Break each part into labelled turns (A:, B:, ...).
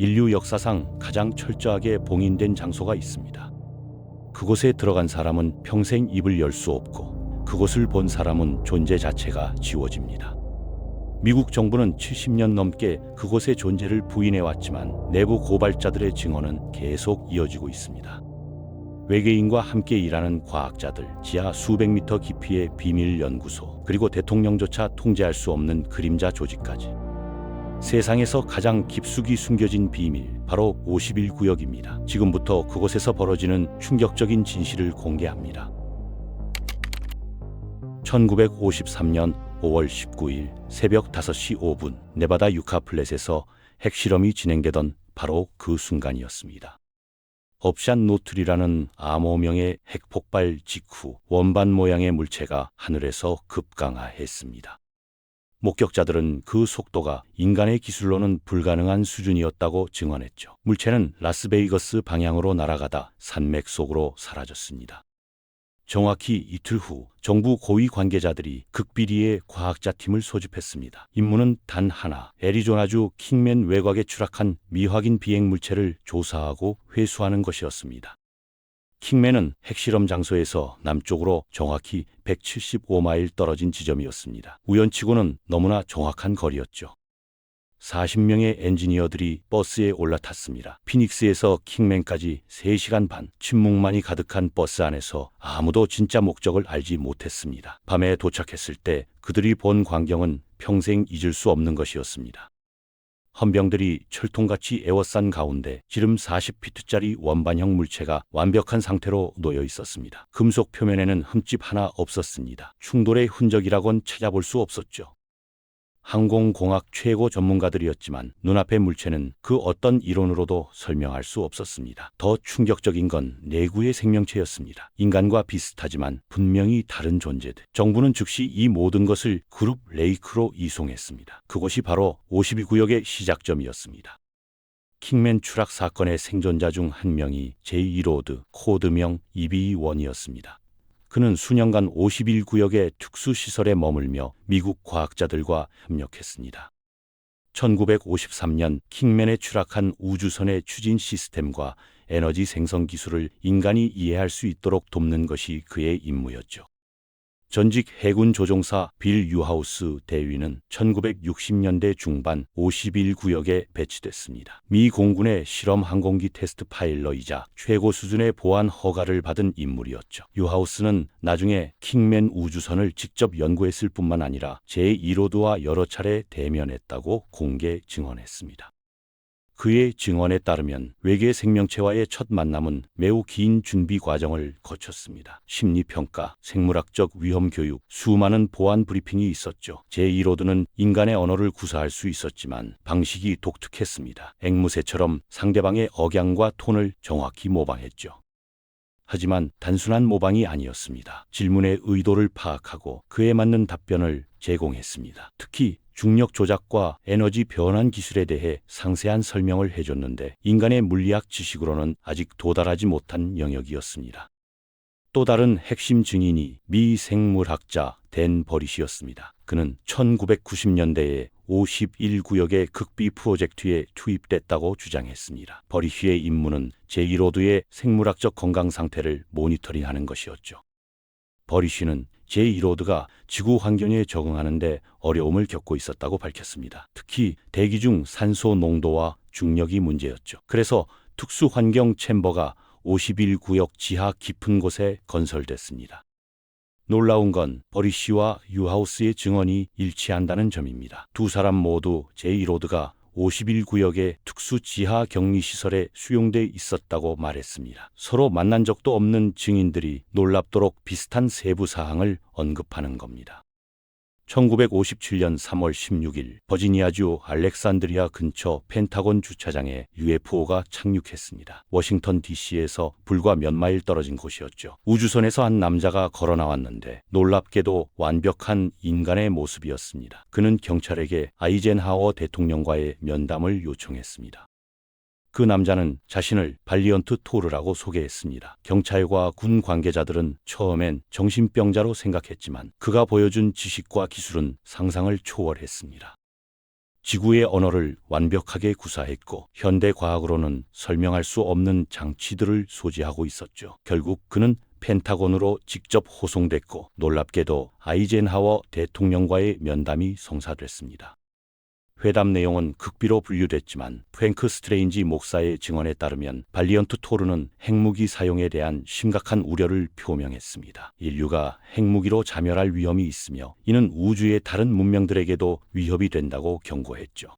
A: 인류 역사상 가장 철저하게 봉인된 장소가 있습니다. 그곳에 들어간 사람은 평생 입을 열 수 없고 그곳을 본 사람은 존재 자체가 지워집니다. 미국 정부는 70년 넘게 그곳의 존재를 부인해 왔지만 내부 고발자들의 증언은 계속 이어지고 있습니다. 외계인과 함께 일하는 과학자들, 지하 수백 미터 깊이의 비밀 연구소, 그리고 대통령조차 통제할 수 없는 그림자 조직까지. 세상에서 가장 깊숙이 숨겨진 비밀, 바로 51 구역입니다. 지금부터 그곳에서 벌어지는 충격적인 진실을 공개합니다. 1953년 5월 19일 새벽 5시 5분 네바다 유카 플랫에서 핵실험이 진행되던 바로 그 순간이었습니다. 업샨 노트리라는 암호명의 핵폭발 직후 원반 모양의 물체가 하늘에서 급강하했습니다. 목격자들은 그 속도가 인간의 기술로는 불가능한 수준이었다고 증언했죠. 물체는 라스베이거스 방향으로 날아가다 산맥 속으로 사라졌습니다. 정확히 이틀 후 정부 고위 관계자들이 극비리의 과학자 팀을 소집했습니다. 임무는 단 하나, 애리조나주 킹맨 외곽에 추락한 미확인 비행 물체를 조사하고 회수하는 것이었습니다. 킹맨은 핵실험 장소에서 남쪽으로 정확히 175마일 떨어진 지점이었습니다. 우연치고는 너무나 정확한 거리였죠. 40명의 엔지니어들이 버스에 올라탔습니다. 피닉스에서 킹맨까지 3시간 반, 침묵만이 가득한 버스 안에서 아무도 진짜 목적을 알지 못했습니다. 밤에 도착했을 때 그들이 본 광경은 평생 잊을 수 없는 것이었습니다. 헌병들이 철통같이 에워싼 가운데 지름 40피트짜리 원반형 물체가 완벽한 상태로 놓여 있었습니다. 금속 표면에는 흠집 하나 없었습니다. 충돌의 흔적이라곤 찾아볼 수 없었죠. 항공공학 최고 전문가들이었지만 눈앞의 물체는 그 어떤 이론으로도 설명할 수 없었습니다. 더 충격적인 건 내구의 생명체였습니다. 인간과 비슷하지만 분명히 다른 존재들. 정부는 즉시 이 모든 것을 그룹 레이크로 이송했습니다. 그곳이 바로 52구역의 시작점이었습니다. 킹맨 추락 사건의 생존자 중 한 명이 제2로드 코드명 이비원이었습니다. 그는 수년간 51 구역의 특수 시설에 머물며 미국 과학자들과 협력했습니다. 1953년 킹맨에 추락한 우주선의 추진 시스템과 에너지 생성 기술을 인간이 이해할 수 있도록 돕는 것이 그의 임무였죠. 전직 해군 조종사 빌 유하우스 대위는 1960년대 중반 51 구역에 배치됐습니다. 미 공군의 실험 항공기 테스트 파일러이자 최고 수준의 보안 허가를 받은 인물이었죠. 유하우스는 나중에 킹맨 우주선을 직접 연구했을 뿐만 아니라 제1호드와 여러 차례 대면했다고 공개 증언했습니다. 그의 증언에 따르면 외계 생명체와의 첫 만남은 매우 긴 준비 과정을 거쳤습니다. 심리평가, 생물학적 위험 교육, 수많은 보안 브리핑이 있었죠. 제1호드는 인간의 언어를 구사할 수 있었지만 방식이 독특했습니다. 앵무새처럼 상대방의 억양과 톤을 정확히 모방했죠. 하지만 단순한 모방이 아니었습니다. 질문의 의도를 파악하고 그에 맞는 답변을 제공했습니다. 특히 중력 조작과 에너지 변환 기술에 대해 상세한 설명을 해줬는데 인간의 물리학 지식으로는 아직 도달하지 못한 영역이었습니다. 또 다른 핵심 증인이 미 생물학자 댄 버릿이었습니다. 그는 1990년대에 51구역의 극비 프로젝트에 투입됐다고 주장했습니다. 버릿의 임무는 제1호드의 생물학적 건강 상태를 모니터링하는 것이었죠. 버리쉬는 제1호드가 지구 환경에 적응하는데 어려움을 겪고 있었다고 밝혔습니다. 특히 대기 중 산소 농도와 중력이 문제였죠. 그래서 특수 환경 챔버가 51 구역 지하 깊은 곳에 건설됐습니다. 놀라운 건 버리쉬와 유하우스의 증언이 일치한다는 점입니다. 두 사람 모두 제1호드가 51 구역의 특수 지하 격리 시설에 수용돼 있었다고 말했습니다. 서로 만난 적도 없는 증인들이 놀랍도록 비슷한 세부 사항을 언급하는 겁니다. 1957년 3월 16일 버지니아주 알렉산드리아 근처 펜타곤 주차장에 UFO가 착륙했습니다. 워싱턴 DC에서 불과 몇 마일 떨어진 곳이었죠. 우주선에서 한 남자가 걸어 나왔는데 놀랍게도 완벽한 인간의 모습이었습니다. 그는 경찰에게 아이젠하워 대통령과의 면담을 요청했습니다. 그 남자는 자신을 발리언트 토르라고 소개했습니다. 경찰과 군 관계자들은 처음엔 정신병자로 생각했지만 그가 보여준 지식과 기술은 상상을 초월했습니다. 지구의 언어를 완벽하게 구사했고 현대 과학으로는 설명할 수 없는 장치들을 소지하고 있었죠. 결국 그는 펜타곤으로 직접 호송됐고 놀랍게도 아이젠하워 대통령과의 면담이 성사됐습니다. 회담 내용은 극비로 분류됐지만 프랭크 스트레인지 목사의 증언에 따르면 발리언트 토르는 핵무기 사용에 대한 심각한 우려를 표명했습니다. 인류가 핵무기로 자멸할 위험이 있으며 이는 우주의 다른 문명들에게도 위협이 된다고 경고했죠.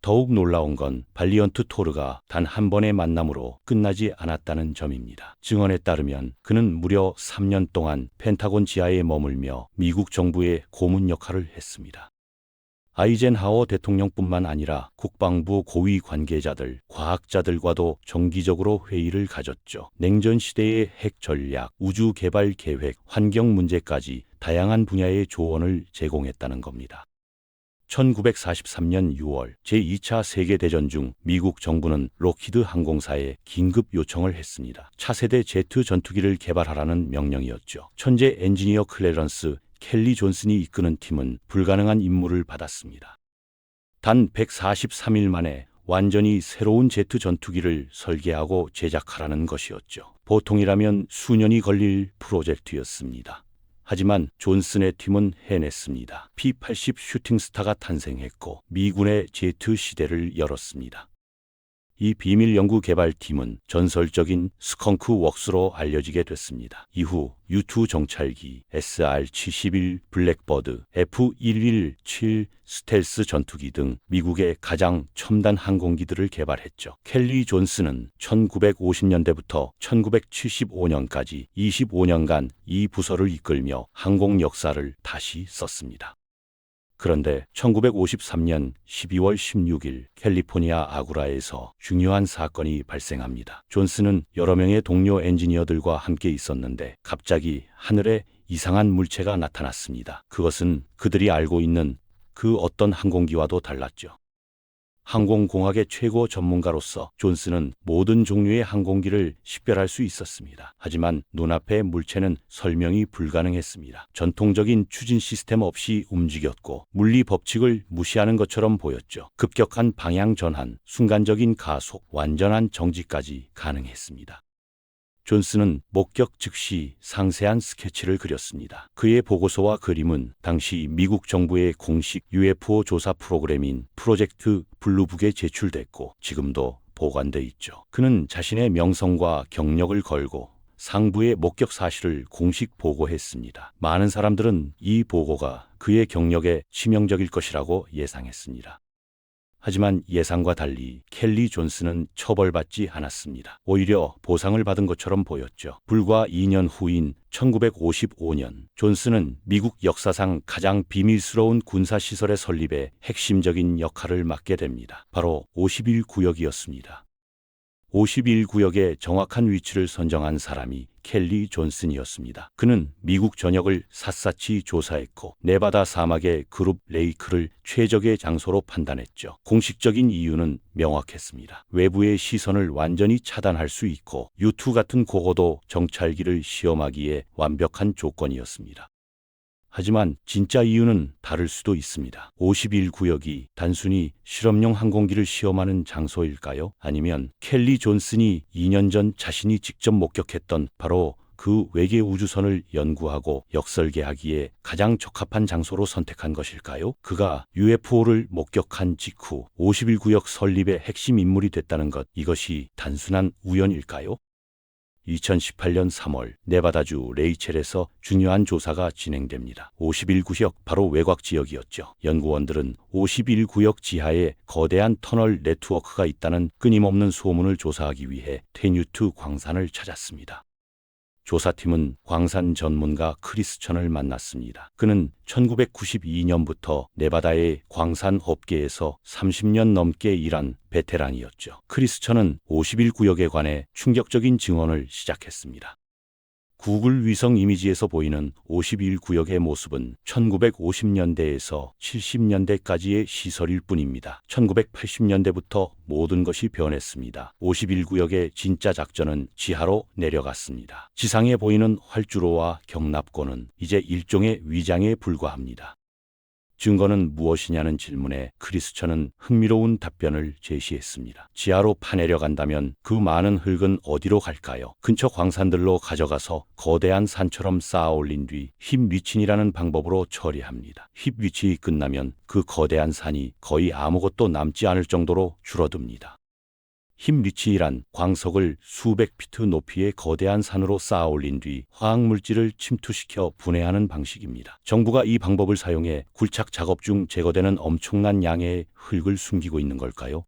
A: 더욱 놀라운 건 발리언트 토르가 단 한 번의 만남으로 끝나지 않았다는 점입니다. 증언에 따르면 그는 무려 3년 동안 펜타곤 지하에 머물며 미국 정부의 고문 역할을 했습니다. 아이젠하워 대통령뿐만 아니라 국방부 고위 관계자들, 과학자들과도 정기적으로 회의를 가졌죠. 냉전 시대의 핵 전략, 우주 개발 계획, 환경 문제까지 다양한 분야의 조언을 제공했다는 겁니다. 1943년 6월 제2차 세계대전 중 미국 정부는 록히드 항공사에 긴급 요청을 했습니다. 차세대 제트 전투기를 개발하라는 명령이었죠. 천재 엔지니어 클레런스 켈리 존슨이 이끄는 팀은 불가능한 임무를 받았습니다. 단 143일 만에 완전히 새로운 제트 전투기를 설계하고 제작하라는 것이었죠. 보통이라면 수년이 걸릴 프로젝트였습니다. 하지만 존슨의 팀은 해냈습니다. P-80 슈팅스타가 탄생했고 미군의 제트 시대를 열었습니다. 이 비밀 연구 개발팀은 전설적인 스컹크 웍스로 알려지게 됐습니다. 이후 U2 정찰기, SR-71 블랙버드, F-117 스텔스 전투기 등 미국의 가장 첨단 항공기들을 개발했죠. 켈리 존스는 1950년대부터 1975년까지 25년간 이 부서를 이끌며 항공 역사를 다시 썼습니다. 그런데 1953년 12월 16일 캘리포니아 아구라에서 중요한 사건이 발생합니다. 존스는 여러 명의 동료 엔지니어들과 함께 있었는데 갑자기 하늘에 이상한 물체가 나타났습니다. 그것은 그들이 알고 있는 그 어떤 항공기와도 달랐죠. 항공공학의 최고 전문가로서 존스는 모든 종류의 항공기를 식별할 수 있었습니다. 하지만 눈앞의 물체는 설명이 불가능했습니다. 전통적인 추진 시스템 없이 움직였고 물리 법칙을 무시하는 것처럼 보였죠. 급격한 방향 전환, 순간적인 가속, 완전한 정지까지 가능했습니다. 존스는 목격 즉시 상세한 스케치를 그렸습니다. 그의 보고서와 그림은 당시 미국 정부의 공식 UFO 조사 프로그램인 프로젝트 블루북에 제출됐고 지금도 보관돼 있죠. 그는 자신의 명성과 경력을 걸고 상부의 목격 사실을 공식 보고했습니다. 많은 사람들은 이 보고가 그의 경력에 치명적일 것이라고 예상했습니다. 하지만 예상과 달리 켈리 존스는 처벌받지 않았습니다. 오히려 보상을 받은 것처럼 보였죠. 불과 2년 후인 1955년 존스는 미국 역사상 가장 비밀스러운 군사시설의 설립에 핵심적인 역할을 맡게 됩니다. 바로 51구역이었습니다. 51구역의 정확한 위치를 선정한 사람이 켈리 존슨이었습니다. 그는 미국 전역을 샅샅이 조사했고 네바다 사막의 그룹 레이크를 최적의 장소로 판단했죠. 공식적인 이유는 명확했습니다. 외부의 시선을 완전히 차단할 수 있고 U2 같은 고고도 정찰기를 시험하기에 완벽한 조건이었습니다. 하지만 진짜 이유는 다를 수도 있습니다. 51 구역이 단순히 실험용 항공기를 시험하는 장소일까요? 아니면 켈리 존슨이 2년 전 자신이 직접 목격했던 바로 그 외계 우주선을 연구하고 역설계하기에 가장 적합한 장소로 선택한 것일까요? 그가 UFO를 목격한 직후 51구역 설립의 핵심 인물이 됐다는 것, 이것이 단순한 우연일까요? 2018년 3월 네바다주 레이첼에서 중요한 조사가 진행됩니다. 51구역 바로 외곽 지역이었죠. 연구원들은 51구역 지하에 거대한 터널 네트워크가 있다는 끊임없는 소문을 조사하기 위해 테뉴트 광산을 찾았습니다. 조사팀은 광산 전문가 크리스천을 만났습니다. 그는 1992년부터 네바다의 광산 업계에서 30년 넘게 일한 베테랑이었죠. 크리스천은 51구역에 관해 충격적인 증언을 시작했습니다. 구글 위성 이미지에서 보이는 51 구역의 모습은 1950년대에서 70년대까지의 시설일 뿐입니다. 1980년대부터 모든 것이 변했습니다. 51 구역의 진짜 작전은 지하로 내려갔습니다. 지상에 보이는 활주로와 경납고는 이제 일종의 위장에 불과합니다. 증거는 무엇이냐는 질문에 크리스천은 흥미로운 답변을 제시했습니다. 지하로 파내려 간다면 그 많은 흙은 어디로 갈까요? 근처 광산들로 가져가서 거대한 산처럼 쌓아 올린 뒤 힙위친이라는 방법으로 처리합니다. 힙위친이 끝나면 그 거대한 산이 거의 아무것도 남지 않을 정도로 줄어듭니다. 힘리치이란 광석을 수백 피트 높이의 거대한 산으로 쌓아 올린 뒤 화학물질을 침투시켜 분해하는 방식입니다. 정부가 이 방법을 사용해 굴착 작업 중 제거되는 엄청난 양의 흙을 숨기고 있는 걸까요?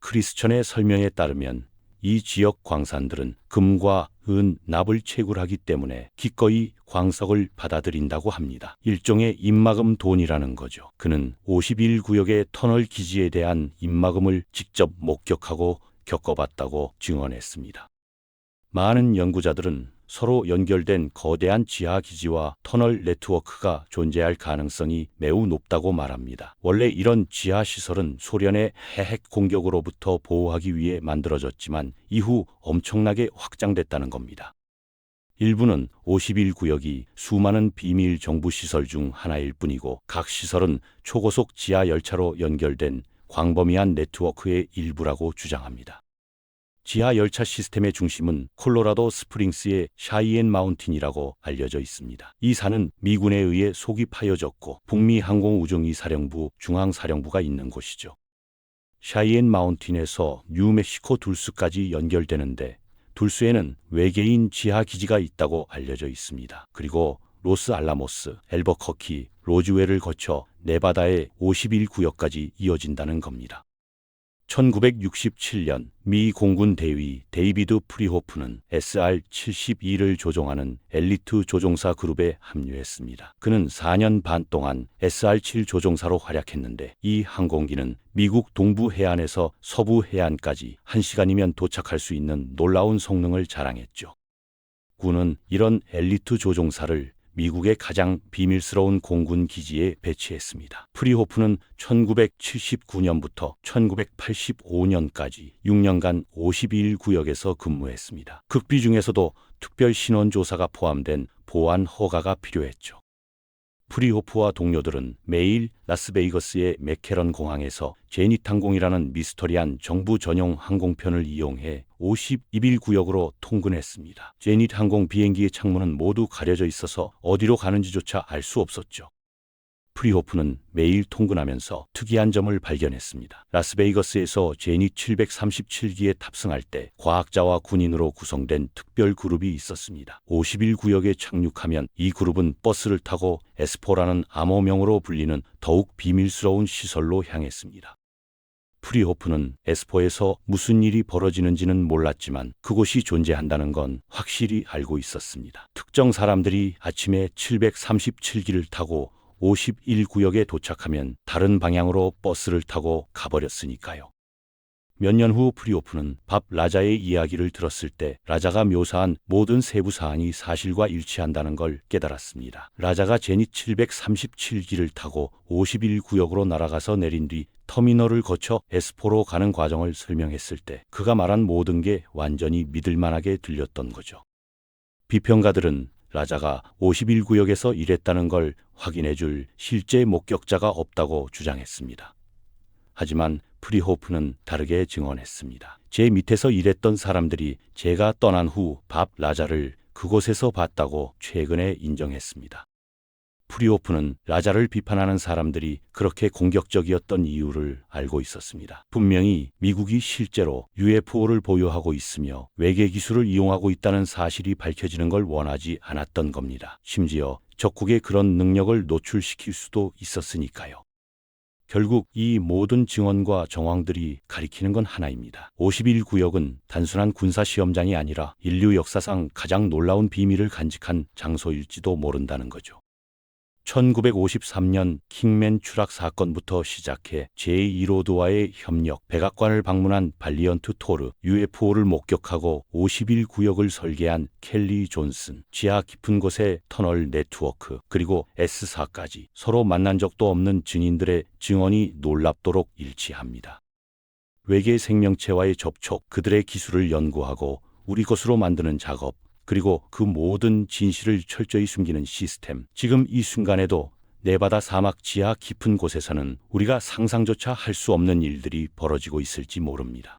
A: 크리스천의 설명에 따르면 이 지역 광산들은 금과 은, 납을 채굴하기 때문에 기꺼이 광석을 받아들인다고 합니다. 일종의 입막음 돈이라는 거죠. 그는 51구역의 터널 기지에 대한 입막음을 직접 목격하고 겪어봤다고 증언했습니다. 많은 연구자들은 서로 연결된 거대한 지하 기지와 터널 네트워크가 존재할 가능성이 매우 높다고 말합니다. 원래 이런 지하 시설은 소련의 해핵 공격으로부터 보호하기 위해 만들어졌지만 이후 엄청나게 확장됐다는 겁니다. 일부는 51 구역이 수많은 비밀 정부 시설 중 하나일 뿐이고 각 시설은 초고속 지하 열차로 연결된 광범위한 네트워크의 일부라고 주장합니다. 지하 열차 시스템의 중심은 콜로라도 스프링스의 샤이엔 마운틴이라고 알려져 있습니다. 이 산은 미군에 의해 속이 파여졌고 북미 항공우정이 사령부 중앙사령부가 있는 곳이죠. 샤이엔 마운틴에서 뉴멕시코 둘스까지 연결되는데 둘스에는 외계인 지하 기지가 있다고 알려져 있습니다. 그리고 로스 알라모스, 엘버커키, 로즈웰을 거쳐 네바다의 51구역까지 이어진다는 겁니다. 1967년 미 공군 대위 데이비드 프리호프는 SR-72를 조종하는 엘리트 조종사 그룹에 합류했습니다. 그는 4년 반 동안 SR-7 조종사로 활약했는데 이 항공기는 미국 동부 해안에서 서부 해안까지 1시간이면 도착할 수 있는 놀라운 성능을 자랑했죠. 군은 이런 엘리트 조종사를 미국의 가장 비밀스러운 공군 기지에 배치했습니다. 프리호프는 1979년부터 1985년까지 6년간 51구역에서 근무했습니다. 극비 중에서도 특별 신원 조사가 포함된 보안 허가가 필요했죠. 프리호프와 동료들은 매일 라스베이거스의 맥케런 공항에서 제닛 항공이라는 미스터리한 정부 전용 항공편을 이용해 52일 구역으로 통근했습니다. 제닛 항공 비행기의 창문은 모두 가려져 있어서 어디로 가는지조차 알 수 없었죠. 프리호프는 매일 통근하면서 특이한 점을 발견했습니다. 라스베이거스에서 제니 737기에 탑승할 때 과학자와 군인으로 구성된 특별 그룹이 있었습니다. 51구역에 착륙하면 이 그룹은 버스를 타고 에스포라는 암호명으로 불리는 더욱 비밀스러운 시설로 향했습니다. 프리호프는 에스포에서 무슨 일이 벌어지는지는 몰랐지만 그곳이 존재한다는 건 확실히 알고 있었습니다. 특정 사람들이 아침에 737기를 타고 51구역에 도착하면 다른 방향으로 버스를 타고 가버렸으니까요. 몇 년 후 프리오프는 밥 라자의 이야기를 들었을 때 라자가 묘사한 모든 세부 사항이 사실과 일치한다는 걸 깨달았습니다. 라자가 제닛 737기를 타고 51구역으로 날아가서 내린 뒤 터미널을 거쳐 에스포로 가는 과정을 설명했을 때 그가 말한 모든 게 완전히 믿을 만하게 들렸던 거죠. 비평가들은 라자가 51구역에서 일했다는 걸 확인해 줄 실제 목격자가 없다고 주장했습니다. 하지만 프리호프는 다르게 증언했습니다. 제 밑에서 일했던 사람들이 제가 떠난 후 밥 라자를 그곳에서 봤다고 최근에 인정했습니다. 프리오프는 라자를 비판하는 사람들이 그렇게 공격적이었던 이유를 알고 있었습니다. 분명히 미국이 실제로 UFO를 보유하고 있으며 외계 기술을 이용하고 있다는 사실이 밝혀지는 걸 원하지 않았던 겁니다. 심지어 적국의 그런 능력을 노출시킬 수도 있었으니까요. 결국 이 모든 증언과 정황들이 가리키는 건 하나입니다. 51 구역은 단순한 군사 시험장이 아니라 인류 역사상 가장 놀라운 비밀을 간직한 장소일지도 모른다는 거죠. 1953년 킹맨 추락 사건부터 시작해 제1호도와의 협력, 백악관을 방문한 발리언트 토르, UFO를 목격하고 51구역을 설계한 켈리 존슨, 지하 깊은 곳의 터널 네트워크, 그리고 S사까지 서로 만난 적도 없는 증인들의 증언이 놀랍도록 일치합니다. 외계 생명체와의 접촉, 그들의 기술을 연구하고 우리 것으로 만드는 작업, 그리고 그 모든 진실을 철저히 숨기는 시스템. 지금 이 순간에도 네바다 사막 지하 깊은 곳에서는 우리가 상상조차 할 수 없는 일들이 벌어지고 있을지 모릅니다.